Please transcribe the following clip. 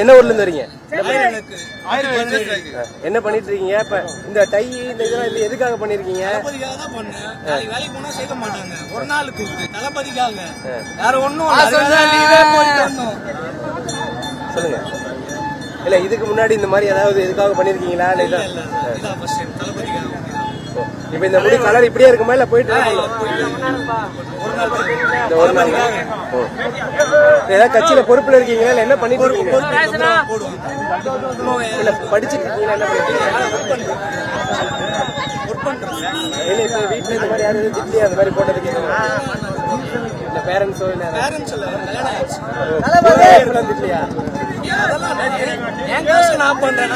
என்ன ஊர்ல இருந்து வரீங்க? என்ன பண்ணிட்டு இருக்கீங்க இப்ப இந்த டை இந்த இதெல்லாம் இது எதுக்காக பண்ணிருக்கீங்க? தளபதிக்காக தான் பண்ணேன். வேலைக்கு போனா செய்ய மாட்டாங்க. ஒரு தளபதிக்காக. வேற ஒண்ணும் சொல்லுங்க. இல்ல இதுக்கு முன்னாடி இந்த மாதிரி ஏதாவது எதுக்காக பண்ணிருக்கீங்களா? இல்ல இல்ல இதான் இல்ல இப்ப இந்த முடி கலர் இப்படியே இருக்குமா? இல்ல போயிட்டு? ஒரு நாள் ஏதாவது கட்சியில பொறுப்புல இருக்கீங்களா? இல்ல என்ன பண்ணிட்டு இருக்கீங்க? இல்ல படிச்சிட்டு இருக்கீங்களா என்ன பண்ணிட்டு இல்ல இப்ப வீட்டுல இந்த மாதிரி யாரும் திட்டி அந்த மாதிரி போட்டதுக்கு இல்ல பேரண்ட்ஸோ இல்ல பேரண்ட்ஸ் இல்ல கல்யாணம் ஆயிடுச்சு. அதெல்லாம் நான் பண்றேன்?